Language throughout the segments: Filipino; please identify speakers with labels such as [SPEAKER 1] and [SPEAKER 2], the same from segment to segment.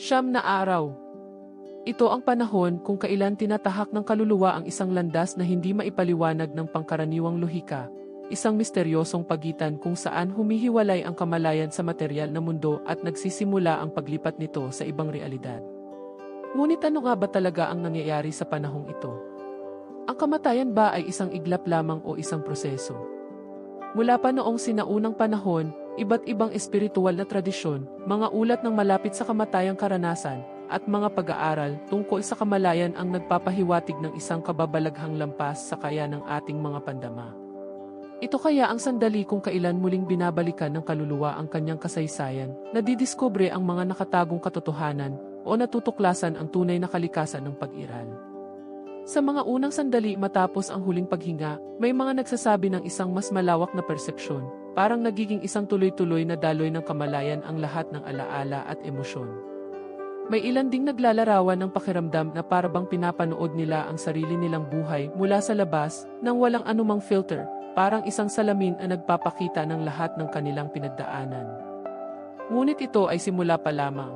[SPEAKER 1] Siyam na araw. Ito ang panahon kung kailan tinatahak ng kaluluwa ang isang landas na hindi maipaliwanag ng pangkaraniwang lohika, isang misteryosong pagitan kung saan humihiwalay ang kamalayan sa material na mundo at nagsisimula ang paglipat nito sa ibang realidad. Ngunit ano nga ba talaga ang nangyayari sa panahong ito? Ang kamatayan ba ay isang iglap lamang o isang proseso? Mula pa noong sinaunang panahon, iba't ibang espiritual na tradisyon, mga ulat ng malapit sa kamatayang karanasan, at mga pag-aaral tungkol sa kamalayan ang nagpapahiwatig ng isang kababalaghang lampas sa kaya ng ating mga pandama. Ito kaya ang sandali kung kailan muling binabalikan ng kaluluwa ang kanyang kasaysayan, nadidiskubre ang mga nakatagong katotohanan, o natutuklasan ang tunay na kalikasan ng pag-iral. Sa mga unang sandali matapos ang huling paghinga, may mga nagsasabi ng isang mas malawak na persepsyon, parang nagiging isang tuloy-tuloy na daloy ng kamalayan ang lahat ng alaala at emosyon. May ilan ding naglalarawan ng pakiramdam na parabang pinapanood nila ang sarili nilang buhay mula sa labas nang walang anumang filter, parang isang salamin na nagpapakita ng lahat ng kanilang pinagdaanan. Ngunit ito ay simula pa lamang.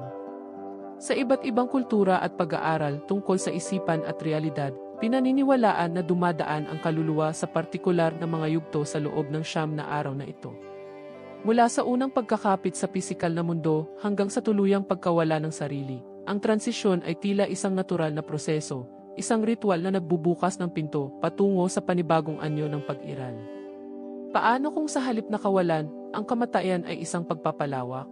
[SPEAKER 1] Sa iba't ibang kultura at pag-aaral tungkol sa isipan at realidad, pinaniniwalaan na dumadaan ang kaluluwa sa partikular na mga yugto sa loob ng siyam na araw na ito. Mula sa unang pagkakapit sa pisikal na mundo hanggang sa tuluyang pagkawala ng sarili, ang transisyon ay tila isang natural na proseso, isang ritual na nagbubukas ng pinto patungo sa panibagong anyo ng pag-iral. Paano kung sa halip na kawalan, ang kamatayan ay isang pagpapalawak?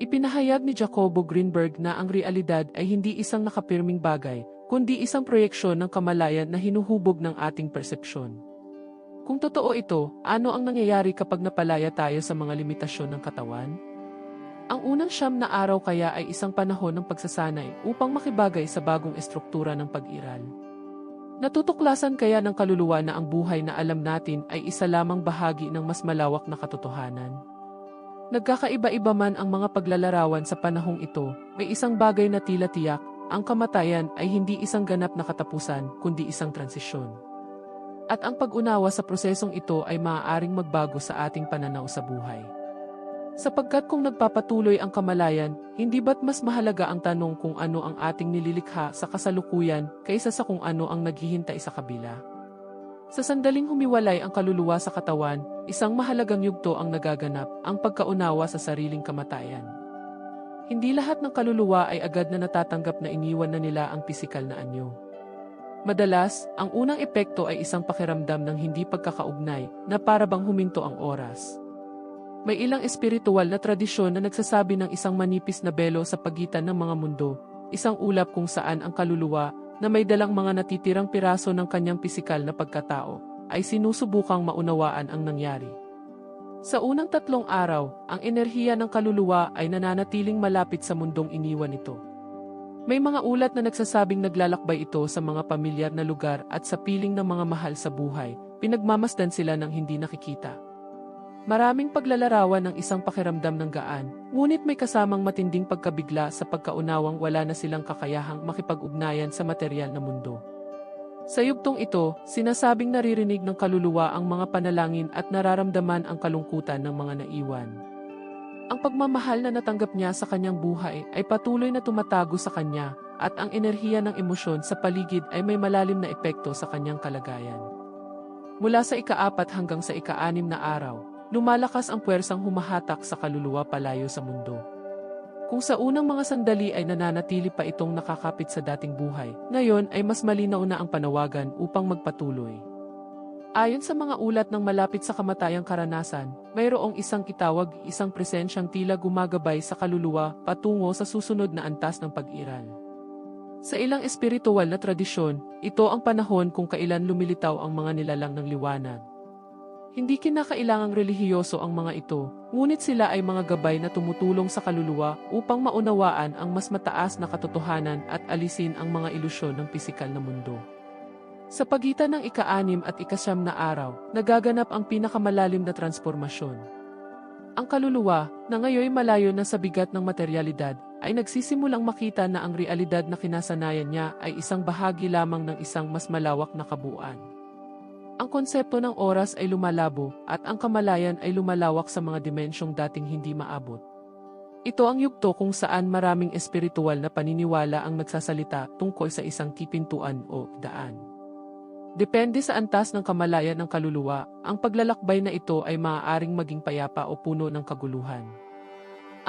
[SPEAKER 1] Ipinahayag ni Jacobo Greenberg na ang realidad ay hindi isang nakapirming bagay, kundi isang proyeksyon ng kamalayan na hinuhubog ng ating persepsyon. Kung totoo ito, ano ang nangyayari kapag napalaya tayo sa mga limitasyon ng katawan? Ang unang siyam na araw kaya ay isang panahon ng pagsasanay upang makibagay sa bagong estruktura ng pag-iral. Natutuklasan kaya ng kaluluwa na ang buhay na alam natin ay isa lamang bahagi ng mas malawak na katotohanan. Nagkakaiba-iba man ang mga paglalarawan sa panahong ito, may isang bagay na tila tiyak, ang kamatayan ay hindi isang ganap na katapusan, kundi isang transisyon. At ang pag-unawa sa prosesong ito ay maaaring magbago sa ating pananaw sa buhay. Sapagkat kung nagpapatuloy ang kamalayan, hindi ba't mas mahalaga ang tanong kung ano ang ating nililikha sa kasalukuyan kaysa sa kung ano ang naghihintay sa kabila? Sa sandaling humiwalay ang kaluluwa sa katawan, isang mahalagang yugto ang nagaganap, ang pagkaunawa sa sariling kamatayan. Hindi lahat ng kaluluwa ay agad na natatanggap na iniwan na nila ang pisikal na anyo. Madalas, ang unang epekto ay isang pakiramdam ng hindi pagkakaugnay na parabang huminto ang oras. May ilang espiritual na tradisyon na nagsasabi ng isang manipis na belo sa pagitan ng mga mundo, isang ulap kung saan ang kaluluwa na may dalang mga natitirang piraso ng kanyang pisikal na pagkatao, ay sinusubukang maunawaan ang nangyari. Sa unang tatlong araw, ang enerhiya ng kaluluwa ay nananatiling malapit sa mundong iniwan nito. May mga ulat na nagsasabing naglalakbay ito sa mga pamilyar na lugar at sa piling ng mga mahal sa buhay, pinagmamasdan sila ng hindi nakikita. Maraming paglalarawan ng isang pakiramdam ng gaan, ngunit may kasamang matinding pagkabigla sa pagkaunawang wala na silang kakayahang makipag-ugnayan sa material na mundo. Sa yugtong ito, sinasabing naririnig ng kaluluwa ang mga panalangin at nararamdaman ang kalungkutan ng mga naiwan. Ang pagmamahal na natanggap niya sa kanyang buhay ay patuloy na tumatago sa kanya at ang enerhiya ng emosyon sa paligid ay may malalim na epekto sa kanyang kalagayan. Mula sa ikaapat hanggang sa ikaanim na araw, lumalakas ang puwersang humahatak sa kaluluwa palayo sa mundo. Kung sa unang mga sandali ay nananatili pa itong nakakapit sa dating buhay, ngayon ay mas malinaw na ang panawagan upang magpatuloy. Ayon sa mga ulat ng malapit sa kamatayang karanasan, mayroong isang kitawag, isang presensyang tila gumagabay sa kaluluwa patungo sa susunod na antas ng pag-iral. Sa ilang espiritual na tradisyon, ito ang panahon kung kailan lumilitaw ang mga nilalang ng liwanag. Hindi kinakailangang relihiyoso ang mga ito, ngunit sila ay mga gabay na tumutulong sa kaluluwa upang maunawaan ang mas mataas na katotohanan at alisin ang mga ilusyon ng pisikal na mundo. Sa pagitan ng ika-anim at ikasyam na araw, nagaganap ang pinakamalalim na transformasyon. Ang kaluluwa, na ngayoy malayo na sa bigat ng materialidad, ay nagsisimulang makita na ang realidad na kinasanayan niya ay isang bahagi lamang ng isang mas malawak na kabuuan. Ang konsepto ng oras ay lumalabo at ang kamalayan ay lumalawak sa mga dimensyong dating hindi maabot. Ito ang yugto kung saan maraming espiritual na paniniwala ang nagsasalita tungkol sa isang kipintuan o daan. Depende sa antas ng kamalayan ng kaluluwa, ang paglalakbay na ito ay maaaring maging payapa o puno ng kaguluhan.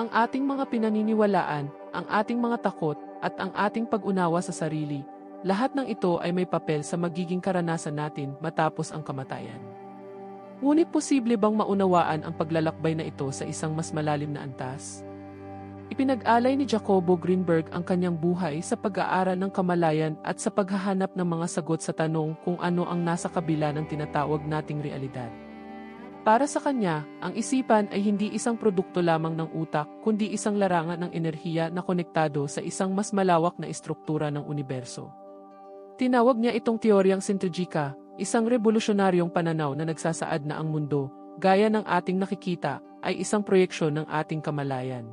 [SPEAKER 1] Ang ating mga pinaniniwalaan, ang ating mga takot, at ang ating pag-unawa sa sarili, lahat ng ito ay may papel sa magiging karanasan natin matapos ang kamatayan. Ngunit posible bang maunawaan ang paglalakbay na ito sa isang mas malalim na antas? Ipinag-alay ni Jacobo Greenberg ang kanyang buhay sa pag-aaral ng kamalayan at sa paghahanap ng mga sagot sa tanong kung ano ang nasa kabila ng tinatawag nating realidad. Para sa kanya, ang isipan ay hindi isang produkto lamang ng utak kundi isang larangan ng enerhiya na konektado sa isang mas malawak na estruktura ng universo. Tinawag niya itong teoryang sintrigika, isang revolusyonaryong pananaw na nagsasaad na ang mundo, gaya ng ating nakikita, ay isang proyeksyon ng ating kamalayan.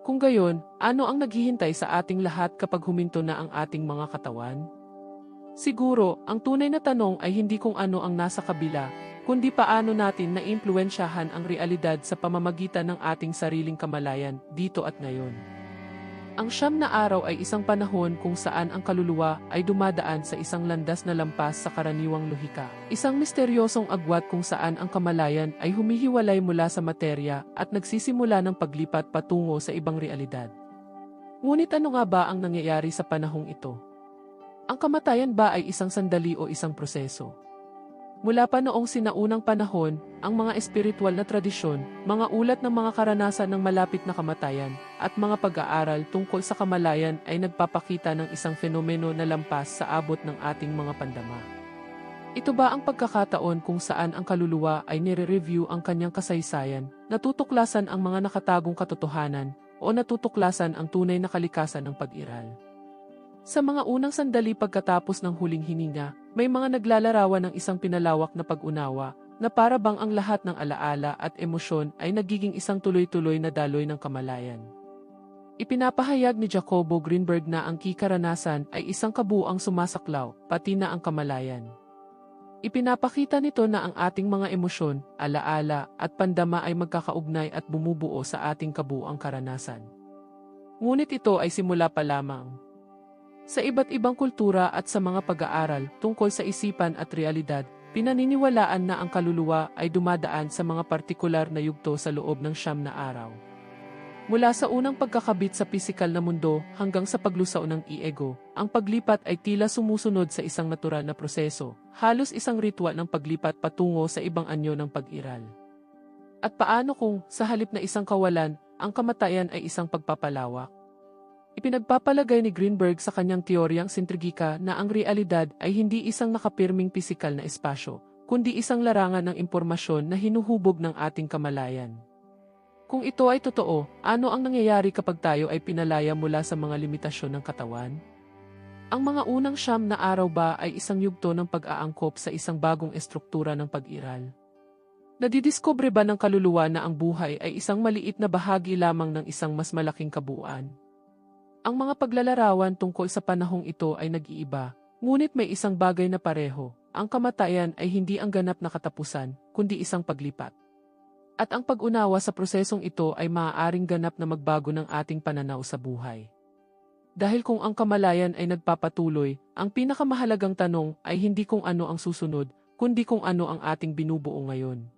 [SPEAKER 1] Kung gayon, ano ang naghihintay sa ating lahat kapag huminto na ang ating mga katawan? Siguro, ang tunay na tanong ay hindi kung ano ang nasa kabila, kundi paano natin naimpluensyahan ang realidad sa pamamagitan ng ating sariling kamalayan dito at ngayon. Ang siyam na araw ay isang panahon kung saan ang kaluluwa ay dumadaan sa isang landas na lampas sa karaniwang lohika. Isang misteryosong agwat kung saan ang kamalayan ay humihiwalay mula sa materya at nagsisimula ng paglipat patungo sa ibang realidad. Ngunit ano nga ba ang nangyayari sa panahong ito? Ang kamatayan ba ay isang sandali o isang proseso? Mula pa noong sinaunang panahon, ang mga espiritual na tradisyon, mga ulat ng mga karanasan ng malapit na kamatayan, at mga pag-aaral tungkol sa kamalayan ay nagpapakita ng isang fenomeno na lampas sa abot ng ating mga pandama. Ito ba ang pagkakataon kung saan ang kaluluwa ay nire-review ang kanyang kasaysayan, natutuklasan ang mga nakatagong katotohanan, o natutuklasan ang tunay na kalikasan ng pag-iral? Sa mga unang sandali pagkatapos ng huling hininga, may mga naglalarawan ng isang pinalawak na pag-unawa, na para bang ang lahat ng alaala at emosyon ay nagiging isang tuloy-tuloy na daloy ng kamalayan. Ipinapahayag ni Jacobo Greenberg na ang kikaranasan ay isang kabuang sumasaklaw, pati na ang kamalayan. Ipinapakita nito na ang ating mga emosyon, alaala, at pandama ay magkakaugnay at bumubuo sa ating kabuang karanasan. Ngunit ito ay simula pa lamang. Sa iba't ibang kultura at sa mga pag-aaral tungkol sa isipan at realidad, pinaniniwalaan na ang kaluluwa ay dumadaan sa mga partikular na yugto sa loob ng siyam na araw. Mula sa unang pagkakabit sa pisikal na mundo hanggang sa paglusaw ng i-ego, ang paglipat ay tila sumusunod sa isang natural na proseso, halos isang ritual ng paglipat patungo sa ibang anyo ng pag-iral. At paano kung, sa halip na isang kawalan, ang kamatayan ay isang pagpapalawak? Ipinagpapalagay ni Greenberg sa kanyang teoryang sintrigika na ang realidad ay hindi isang nakapirming pisikal na espasyo, kundi isang larangan ng impormasyon na hinuhubog ng ating kamalayan. Kung ito ay totoo, ano ang nangyayari kapag tayo ay pinalaya mula sa mga limitasyon ng katawan? Ang mga unang siyam na araw ba ay isang yugto ng pag-aangkop sa isang bagong estruktura ng pag-iral? Nadidiskubre ba ng kaluluwa na ang buhay ay isang maliit na bahagi lamang ng isang mas malaking kabuuan? Ang mga paglalarawan tungkol sa panahong ito ay nag-iiba, ngunit may isang bagay na pareho, ang kamatayan ay hindi ang ganap na katapusan, kundi isang paglipat. At ang pag-unawa sa prosesong ito ay maaaring ganap na magbago ng ating pananaw sa buhay. Dahil kung ang kamalayan ay nagpapatuloy, ang pinakamahalagang tanong ay hindi kung ano ang susunod, kundi kung ano ang ating binubuo ngayon.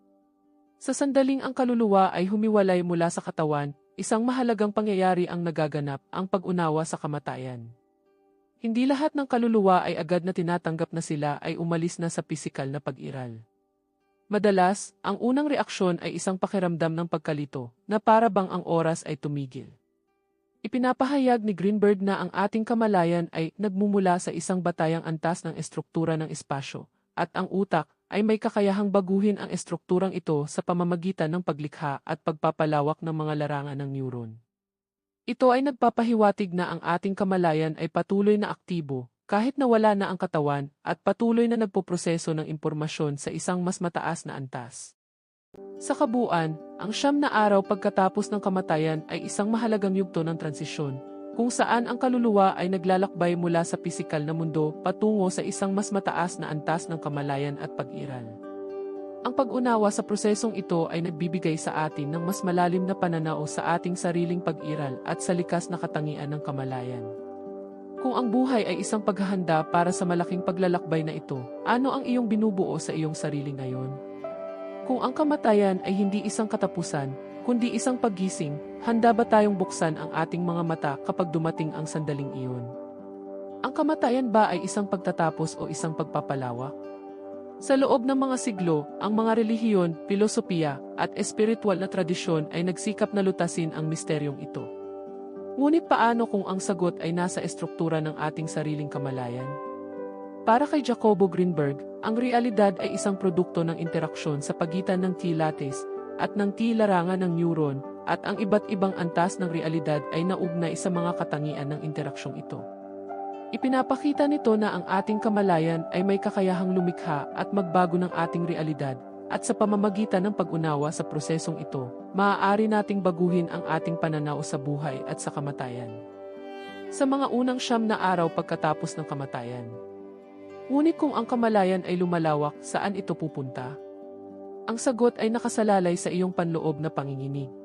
[SPEAKER 1] Sa sandaling ang kaluluwa ay humiwalay mula sa katawan, isang mahalagang pangyayari ang nagaganap, ang pag-unawa sa kamatayan. Hindi lahat ng kaluluwa ay agad na tinatanggap na sila ay umalis na sa pisikal na pag-iral. Madalas, ang unang reaksyon ay isang pakiramdam ng pagkalito, na para bang ang oras ay tumigil. Ipinapahayag ni Greenberg na ang ating kamalayan ay nagmumula sa isang batayang antas ng estruktura ng espasyo, at ang utak ay may kakayahang baguhin ang estrukturang ito sa pamamagitan ng paglikha at pagpapalawak ng mga larangan ng neuron. Ito ay nagpapahiwatig na ang ating kamalayan ay patuloy na aktibo, kahit na wala na ang katawan, at patuloy na nagpoproseso ng impormasyon sa isang mas mataas na antas. Sa kabuuan, ang siyam na araw pagkatapos ng kamatayan ay isang mahalagang yugto ng transisyon, kung saan ang kaluluwa ay naglalakbay mula sa pisikal na mundo patungo sa isang mas mataas na antas ng kamalayan at pag-iral. Ang pag-unawa sa prosesong ito ay nagbibigay sa atin ng mas malalim na pananaw sa ating sariling pag-iral at sa likas na katangian ng kamalayan. Kung ang buhay ay isang paghahanda para sa malaking paglalakbay na ito, ano ang iyong binubuo sa iyong sarili ngayon? Kung ang kamatayan ay hindi isang katapusan, kundi isang paggising, handa ba tayong buksan ang ating mga mata kapag dumating ang sandaling iyon? Ang kamatayan ba ay isang pagtatapos o isang pagpapalawak? Sa loob ng mga siglo, ang mga relihiyon, filosofiya, at espiritual na tradisyon ay nagsikap na lutasin ang misteryong ito. Ngunit paano kung ang sagot ay nasa estruktura ng ating sariling kamalayan? Para kay Jacobo Greenberg, ang realidad ay isang produkto ng interaksyon sa pagitan ng T-lattice at ng T-larangan ng neuron at ang iba't ibang antas ng realidad ay naugnay sa mga katangian ng interaksyong ito. Ipinapakita nito na ang ating kamalayan ay may kakayahang lumikha at magbago ng ating realidad at sa pamamagitan ng pag-unawa sa prosesong ito, maaari nating baguhin ang ating pananaw sa buhay at sa kamatayan. Sa mga unang siyam na araw pagkatapos ng kamatayan. Ngunit kung ang kamalayan ay lumalawak, saan ito pupunta? Ang sagot ay nakasalalay sa iyong panloob na panginginig.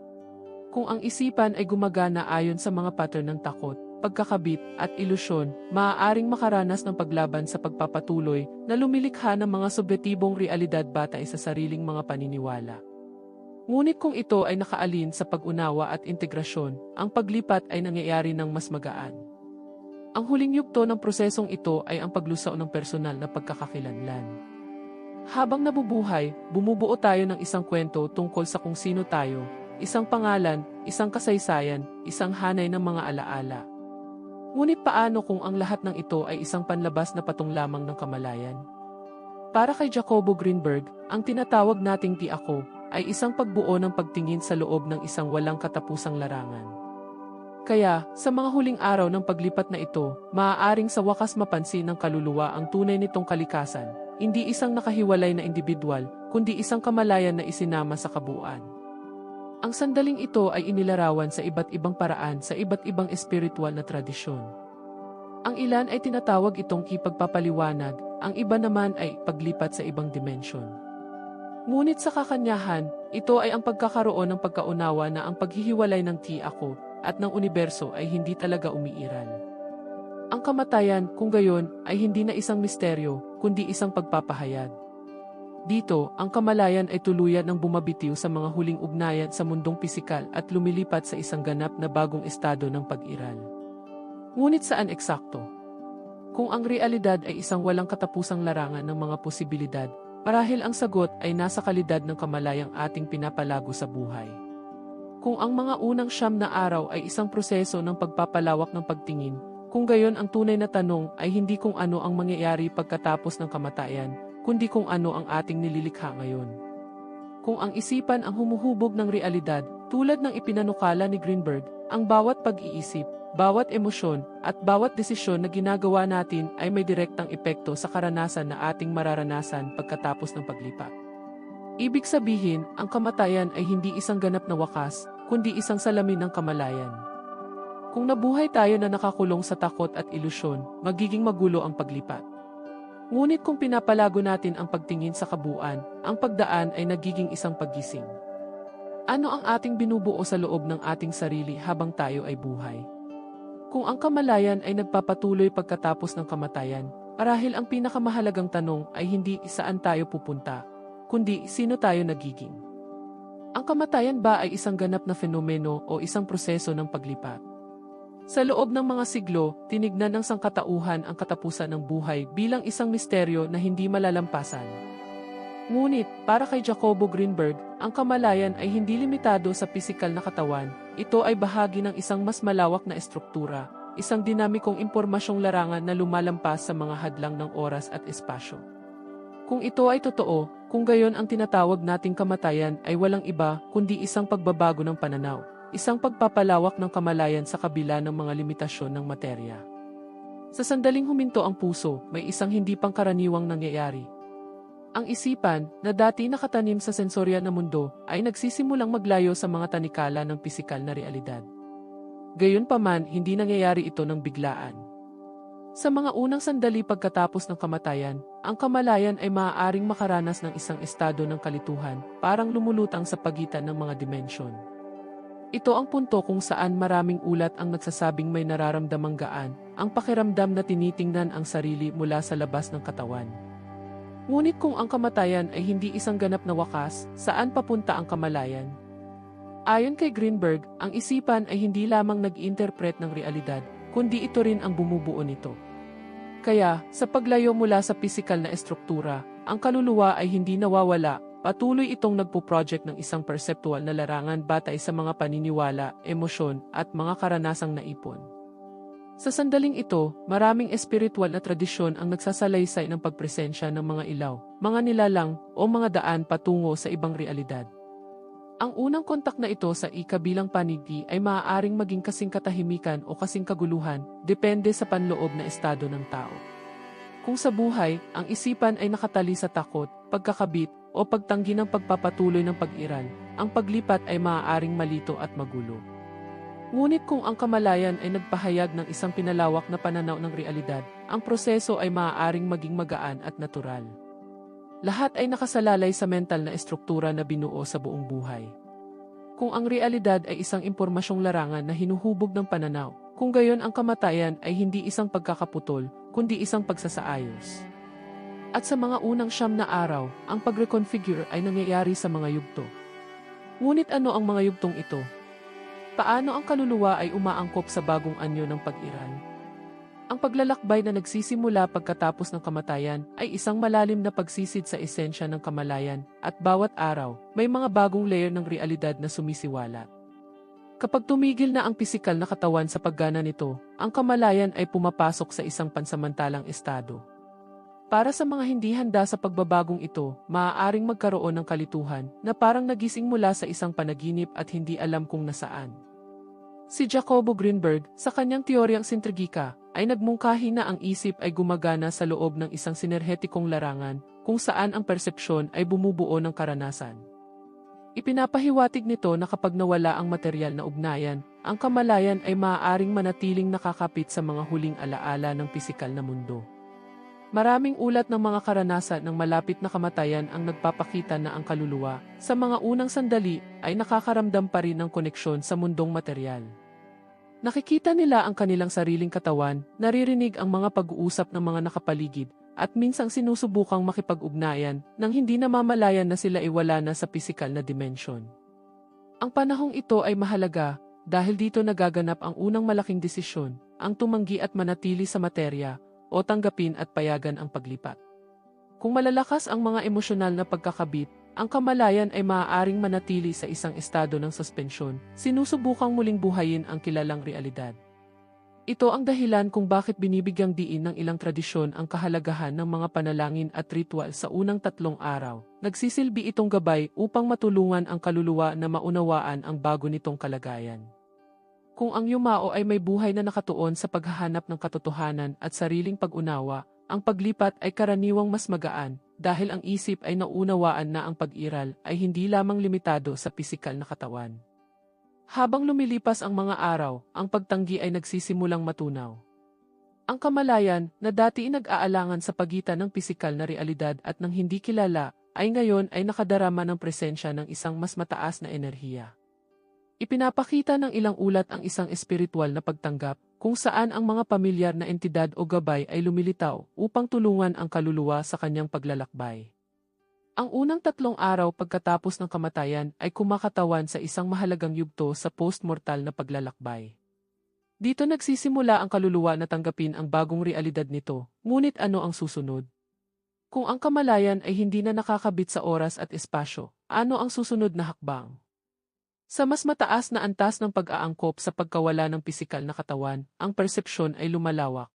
[SPEAKER 1] Kung ang isipan ay gumagana ayon sa mga pattern ng takot, pagkakabit, at ilusyon, maaaring makaranas ng paglaban sa pagpapatuloy na lumilikha ng mga subjetibong realidad batay sa sariling mga paniniwala. Ngunit kung ito ay nakaalin sa pag-unawa at integrasyon, ang paglipat ay nangyayari ng mas magaan. Ang huling yugto ng prosesong ito ay ang paglusaw ng personal na pagkakakilanlan. Habang nabubuhay, bumubuo tayo ng isang kwento tungkol sa kung sino tayo, isang pangalan, isang kasaysayan, isang hanay ng mga alaala. Ngunit paano kung ang lahat ng ito ay isang panlabas na patong lamang ng kamalayan? Para kay Jacobo Greenberg, ang tinatawag nating ti ako ay isang pagbuo ng pagtingin sa loob ng isang walang katapusang larangan. Kaya, sa mga huling araw ng paglipat na ito, maaaring sa wakas mapansin ng kaluluwa ang tunay nitong kalikasan, hindi isang nakahiwalay na individual, kundi isang kamalayan na isinama sa kabuuan. Ang sandaling ito ay inilarawan sa iba't ibang paraan sa iba't ibang espiritual na tradisyon. Ang ilan ay tinatawag itong kipagpapaliwanag, ang iba naman ay paglipat sa ibang dimensyon. Ngunit sa kakanyahan, ito ay ang pagkakaroon ng pagkaunawa na ang paghihiwalay ng ti ako at ng universo ay hindi talaga umiiral. Ang kamatayan, kung gayon, ay hindi na isang misteryo, kundi isang pagpapahayag. Dito, ang kamalayan ay tuluyan ng bumabitiw sa mga huling ugnayan sa mundong pisikal at lumilipat sa isang ganap na bagong estado ng pag-iral. Ngunit saan eksakto? Kung ang realidad ay isang walang katapusang larangan ng mga posibilidad, marahil ang sagot ay nasa kalidad ng kamalayang ating pinapalago sa buhay. Kung ang mga unang siyam na araw ay isang proseso ng pagpapalawak ng pagtingin, kung gayon ang tunay na tanong ay hindi kung ano ang mangyayari pagkatapos ng kamatayan, kundi kung ano ang ating nililikha ngayon. Kung ang isipan ang humuhubog ng realidad, tulad ng ipinanukala ni Greenberg, ang bawat pag-iisip, bawat emosyon, at bawat desisyon na ginagawa natin ay may direktang epekto sa karanasan na ating mararanasan pagkatapos ng paglipat. Ibig sabihin, ang kamatayan ay hindi isang ganap na wakas, kundi isang salamin ng kamalayan. Kung nabuhay tayo na nakakulong sa takot at ilusyon, magiging magulo ang paglipat. Ngunit kung pinapalago natin ang pagtingin sa kabuuan, ang pagdaan ay nagiging isang paggising. Ano ang ating binubuo sa loob ng ating sarili habang tayo ay buhay? Kung ang kamalayan ay nagpapatuloy pagkatapos ng kamatayan, marahil ang pinakamahalagang tanong ay hindi saan tayo pupunta, kundi sino tayo nagiging. Ang kamatayan ba ay isang ganap na fenomeno o isang proseso ng paglipat? Sa loob ng mga siglo, tinignan ng sangkatauhan ang katapusan ng buhay bilang isang misteryo na hindi malalampasan. Ngunit, para kay Jacobo Greenberg, ang kamalayan ay hindi limitado sa pisikal na katawan, ito ay bahagi ng isang mas malawak na estruktura, isang dinamikong impormasyong larangan na lumalampas sa mga hadlang ng oras at espasyo. Kung ito ay totoo, kung gayon ang tinatawag nating kamatayan ay walang iba kundi isang pagbabago ng pananaw, isang pagpapalawak ng kamalayan sa kabila ng mga limitasyon ng materya. Sa sandaling huminto ang puso, may isang hindi pangkaraniwang nangyayari. Ang isipan, na dati nakatanim sa sensorya na mundo, ay nagsisimulang maglayo sa mga tanikala ng pisikal na realidad. Gayunpaman, hindi nangyayari ito ng biglaan. Sa mga unang sandali pagkatapos ng kamatayan, ang kamalayan ay maaaring makaranas ng isang estado ng kalituhan, parang lumulutang sa pagitan ng mga dimensyon. Ito ang punto kung saan maraming ulat ang nagsasabing may nararamdamang gaan, ang pakiramdam na tinitingnan ang sarili mula sa labas ng katawan. Ngunit kung ang kamatayan ay hindi isang ganap na wakas, saan papunta ang kamalayan? Ayon kay Greenberg, ang isipan ay hindi lamang nag-interpret ng realidad, kundi ito rin ang bumubuo nito. Kaya, sa paglayo mula sa pisikal na estruktura, ang kaluluwa ay hindi nawawala, patuloy itong nagpo-project ng isang perceptual na larangan batay sa mga paniniwala, emosyon, at mga karanasang naipon. Sa sandaling ito, maraming espiritual na tradisyon ang nagsasalaysay ng pagpresensya ng mga ilaw, mga nilalang, o mga daan patungo sa ibang realidad. Ang unang kontak na ito sa ikabilang panigdi ay maaaring maging kasing katahimikan o kasing kaguluhan, depende sa panloob na estado ng tao. Kung sa buhay, ang isipan ay nakatali sa takot, pagkakabit, o pagtanggi ng pagpapatuloy ng pag-iral, ang paglipat ay maaaring malito at magulo. Ngunit kung ang kamalayan ay nagpahayag ng isang pinalawak na pananaw ng realidad, ang proseso ay maaaring maging magaan at natural. Lahat ay nakasalalay sa mental na estruktura na binuo sa buong buhay. Kung ang realidad ay isang impormasyong larangan na hinuhubog ng pananaw, kung gayon ang kamatayan ay hindi isang pagkakaputol, kundi isang pagsasaayos. At sa mga unang siyam na araw, ang pag-reconfigure ay nangyayari sa mga yugto. Ngunit ano ang mga yugtong ito? Paano ang kaluluwa ay umaangkop sa bagong anyo ng pag-iral? Ang paglalakbay na nagsisimula pagkatapos ng kamatayan ay isang malalim na pagsisid sa esensya ng kamalayan at bawat araw may mga bagong layer ng realidad na sumisiwalat. Kapag tumigil na ang pisikal na katawan sa paggana nito, ang kamalayan ay pumapasok sa isang pansamantalang estado. Para sa mga hindi handa sa pagbabagong ito, maaaring magkaroon ng kalituhan na parang nagising mula sa isang panaginip at hindi alam kung nasaan. Si Jacobo Greenberg, sa kanyang teoryang sintrigika, ay nagmungkahi na ang isip ay gumagana sa loob ng isang sinerhetikong larangan kung saan ang persepsyon ay bumubuo ng karanasan. Ipinapahiwatig nito na kapag nawala ang material na ugnayan, ang kamalayan ay maaaring manatiling nakakapit sa mga huling alaala ng pisikal na mundo. Maraming ulat ng mga karanasan ng malapit na kamatayan ang nagpapakita na ang kaluluwa, sa mga unang sandali, ay nakakaramdam pa rin ng koneksyon sa mundong material. Nakikita nila ang kanilang sariling katawan, naririnig ang mga pag-uusap ng mga nakapaligid, at minsang sinusubukang makipag-ugnayan nang hindi namamalayan na sila iwala na sa pisikal na dimensyon. Ang panahong ito ay mahalaga dahil dito nagaganap ang unang malaking desisyon, ang tumanggi at manatili sa materya, o tanggapin at payagan ang paglipat. Kung malalakas ang mga emosyonal na pagkakabit, ang kamalayan ay maaaring manatili sa isang estado ng suspensyon, sinusubukang muling buhayin ang kilalang realidad. Ito ang dahilan kung bakit binibigyang diin ng ilang tradisyon ang kahalagahan ng mga panalangin at ritual sa unang tatlong araw. Nagsisilbi itong gabay upang matulungan ang kaluluwa na maunawaan ang bago nitong kalagayan. Kung ang yumao ay may buhay na nakatuon sa paghahanap ng katotohanan at sariling pag-unawa, ang paglipat ay karaniwang mas magaan dahil ang isip ay naunawaan na ang pag-iral ay hindi lamang limitado sa pisikal na katawan. Habang lumilipas ang mga araw, ang pagtanggi ay nagsisimulang matunaw. Ang kamalayan, na dati nag-aalangan sa pagitan ng pisikal na realidad at ng hindi kilala, ay ngayon ay nakadarama ng presensya ng isang mas mataas na enerhiya. Ipinapakita ng ilang ulat ang isang espiritual na pagtanggap, kung saan ang mga pamilyar na entidad o gabay ay lumilitaw upang tulungan ang kaluluwa sa kanyang paglalakbay. Ang unang tatlong araw pagkatapos ng kamatayan ay kumakatawan sa isang mahalagang yugto sa post-mortal na paglalakbay. Dito nagsisimula ang kaluluwa na tanggapin ang bagong realidad nito, ngunit ano ang susunod? Kung ang kamalayan ay hindi na nakakabit sa oras at espasyo, ano ang susunod na hakbang? Sa mas mataas na antas ng pag-aangkop sa pagkawala ng pisikal na katawan, ang persepsyon ay lumalawak.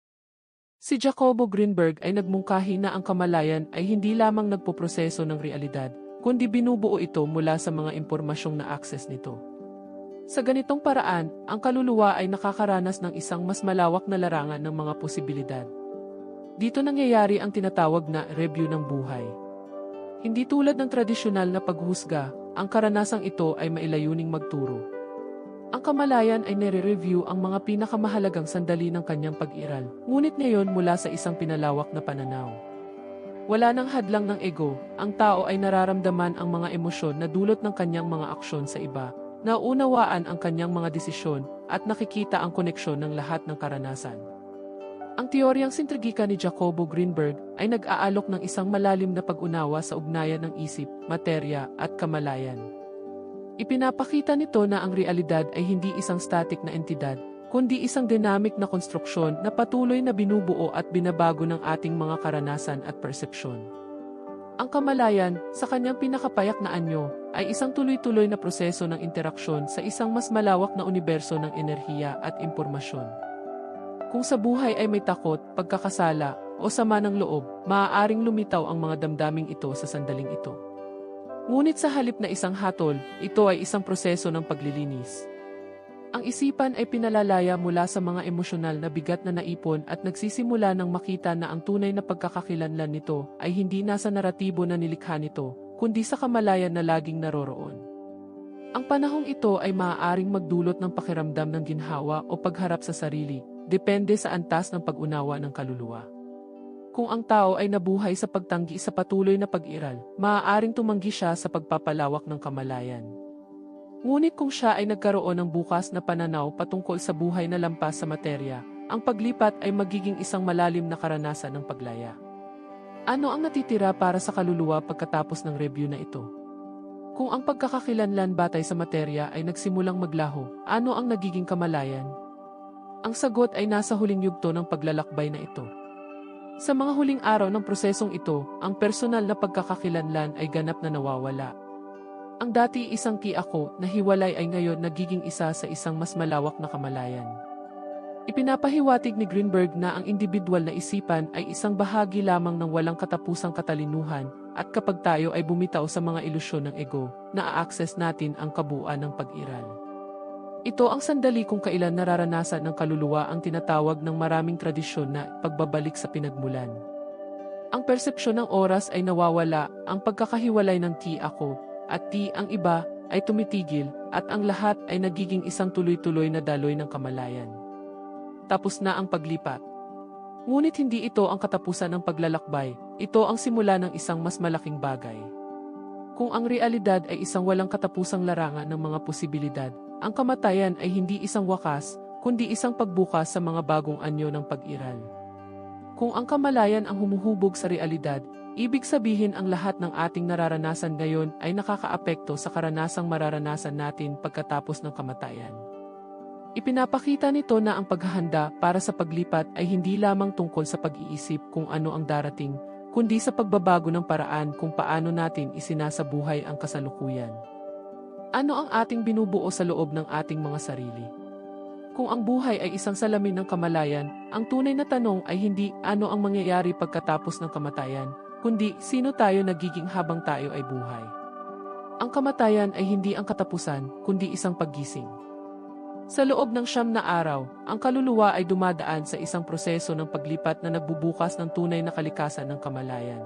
[SPEAKER 1] Si Jacobo Greenberg ay nagmungkahi na ang kamalayan ay hindi lamang nagpoproseso ng realidad, kundi binubuo ito mula sa mga impormasyong na-access nito. Sa ganitong paraan, ang kaluluwa ay nakakaranas ng isang mas malawak na larangan ng mga posibilidad. Dito nangyayari ang tinatawag na review ng buhay. Hindi tulad ng tradisyonal na paghusga, ang karanasang ito ay mailayuning magturo. Ang kamalayan ay nire-review ang mga pinakamahalagang sandali ng kanyang pag-iral, ngunit ngayon mula sa isang pinalawak na pananaw. Wala nang hadlang ng ego, ang tao ay nararamdaman ang mga emosyon na dulot ng kanyang mga aksyon sa iba, naunawaan ang kanyang mga desisyon, at nakikita ang koneksyon ng lahat ng karanasan. Ang teoryang sintrigika ni Jacobo Greenberg ay nag-aalok ng isang malalim na pag-unawa sa ugnayan ng isip, materya, at kamalayan. Ipinapakita nito na ang realidad ay hindi isang static na entidad, kundi isang dynamic na konstruksyon na patuloy na binubuo at binabago ng ating mga karanasan at persepsyon. Ang kamalayan, sa kanyang pinakapayak na anyo, ay isang tuloy-tuloy na proseso ng interaksyon sa isang mas malawak na universo ng enerhiya at impormasyon. Kung sa buhay ay may takot, pagkakasala, o sama ng loob, maaaring lumitaw ang mga damdaming ito sa sandaling ito. Ngunit sa halip na isang hatol, ito ay isang proseso ng paglilinis. Ang isipan ay pinalalaya mula sa mga emosyonal na bigat na naipon at nagsisimula ng makita na ang tunay na pagkakakilanlan nito ay hindi nasa naratibo na nilikha nito, kundi sa kamalayan na laging naroroon. Ang panahong ito ay maaaring magdulot ng pakiramdam ng ginhawa o pagharap sa sarili, depende sa antas ng pag-unawa ng kaluluwa. Kung ang tao ay nabuhay sa pagtanggi sa patuloy na pag-iral, maaaring tumanggi siya sa pagpapalawak ng kamalayan. Ngunit kung siya ay nagkaroon ng bukas na pananaw patungkol sa buhay na lampas sa materya, ang paglipat ay magiging isang malalim na karanasan ng paglaya. Ano ang natitira para sa kaluluwa pagkatapos ng review na ito? Kung ang pagkakakilanlan batay sa materya ay nagsimulang maglaho, ano ang nagiging kamalayan? Ang sagot ay nasa huling yugto ng paglalakbay na ito. Sa mga huling araw ng prosesong ito, ang personal na pagkakakilanlan ay ganap na nawawala. Ang dati isang ki ako na hiwalay ay ngayon nagiging isa sa isang mas malawak na kamalayan. Ipinapahiwatig ni Greenberg na ang individual na isipan ay isang bahagi lamang ng walang katapusang katalinuhan at kapag tayo ay bumitaw sa mga ilusyon ng ego, na-access natin ang kabuuan ng pag-iral. Ito ang sandali kung kailan nararanasan ng kaluluwa ang tinatawag ng maraming tradisyon na pagbabalik sa pinagmulan. Ang persepsyon ng oras ay nawawala, ang pagkakahiwalay ng ti ako at ti ang iba ay tumitigil at ang lahat ay nagiging isang tuloy-tuloy na daloy ng kamalayan. Tapos na ang paglipat. Ngunit hindi ito ang katapusan ng paglalakbay, ito ang simula ng isang mas malaking bagay. Kung ang realidad ay isang walang katapusang larangan ng mga posibilidad, ang kamatayan ay hindi isang wakas, kundi isang pagbukas sa mga bagong anyo ng pag-iral. Kung ang kamalayan ang humuhubog sa realidad, Ibig sabihin ang lahat ng ating nararanasan ngayon ay nakakaapekto sa karanasang mararanasan natin pagkatapos ng kamatayan. Ipinapakita nito na ang paghahanda para sa paglipat ay hindi lamang tungkol sa pag-iisip kung ano ang darating, kundi sa pagbabago ng paraan kung paano natin isinasabuhay ang kasalukuyan. Ano ang ating binubuo sa loob ng ating mga sarili? Kung ang buhay ay isang salamin ng kamalayan, ang tunay na tanong ay hindi ano ang mangyayari pagkatapos ng kamatayan, kundi sino tayo nagiging habang tayo ay buhay. Ang kamatayan ay hindi ang katapusan, kundi isang paggising. Sa loob ng siyam na araw, ang kaluluwa ay dumadaan sa isang proseso ng paglipat na nagbubukas ng tunay na kalikasan ng kamalayan.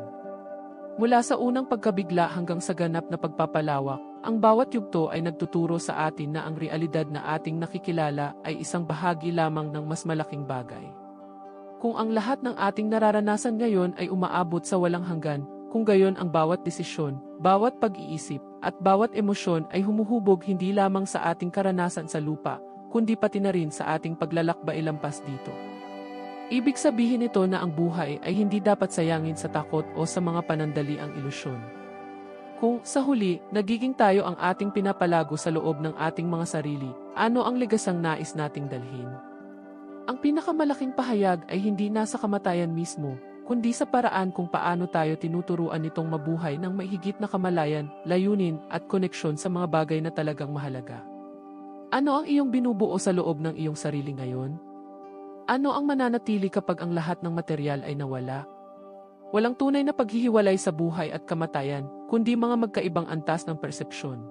[SPEAKER 1] Mula sa unang pagkabigla hanggang sa ganap na pagpapalawak, ang bawat yugto ay nagtuturo sa atin na ang realidad na ating nakikilala ay isang bahagi lamang ng mas malaking bagay. Kung ang lahat ng ating nararanasan ngayon ay umaabot sa walang hanggan, kung gayon ang bawat desisyon, bawat pag-iisip, at bawat emosyon ay humuhubog hindi lamang sa ating karanasan sa lupa, kundi pati na rin sa ating paglalakbay lampas dito. Ibig sabihin ito na ang buhay ay hindi dapat sayangin sa takot o sa mga panandali ang ilusyon. Kung, sa huli, nagiging tayo ang ating pinapalago sa loob ng ating mga sarili, ano ang legasang nais nating dalhin? Ang pinakamalaking pahayag ay hindi nasa kamatayan mismo, kundi sa paraan kung paano tayo tinuturuan nitong mabuhay ng maihigit na kamalayan, layunin at koneksyon sa mga bagay na talagang mahalaga. Ano ang iyong binubuo sa loob ng iyong sarili ngayon? Ano ang mananatili kapag ang lahat ng material ay nawala? Walang tunay na paghihiwalay sa buhay at kamatayan, kundi mga magkaibang antas ng persepsyon.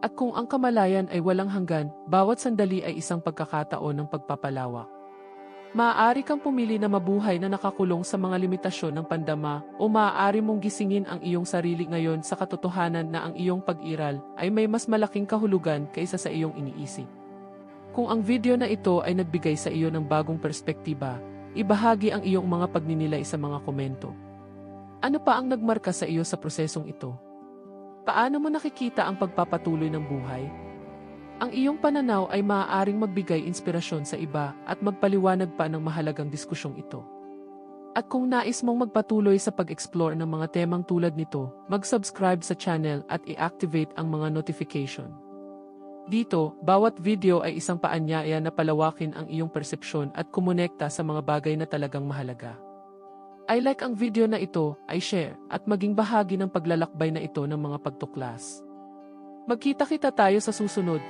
[SPEAKER 1] At kung ang kamalayan ay walang hanggan, bawat sandali ay isang pagkakataon ng pagpapalawak. Maaari kang pumili na mabuhay na nakakulong sa mga limitasyon ng pandama o maaari mong gisingin ang iyong sarili ngayon sa katotohanan na ang iyong pag-iral ay may mas malaking kahulugan kaysa sa iyong iniisip. Kung ang video na ito ay nagbigay sa iyo ng bagong perspektiba, ibahagi ang iyong mga pagninilay sa mga komento. Ano pa ang nagmarka sa iyo sa prosesong ito? Paano mo nakikita ang pagpapatuloy ng buhay? Ang iyong pananaw ay maaaring magbigay inspirasyon sa iba at magpaliwanag pa ng mahalagang diskusyong ito. At kung nais mong magpatuloy sa pag-explore ng mga temang tulad nito, mag-subscribe sa channel at i-activate ang mga notification. Dito, bawat video ay isang paanyaya na palawakin ang iyong persepsyon at kumonekta sa mga bagay na talagang mahalaga. I like ang video na ito, ay share, at maging bahagi ng paglalakbay na ito ng mga pagtuklas. Magkita-kita tayo sa susunod,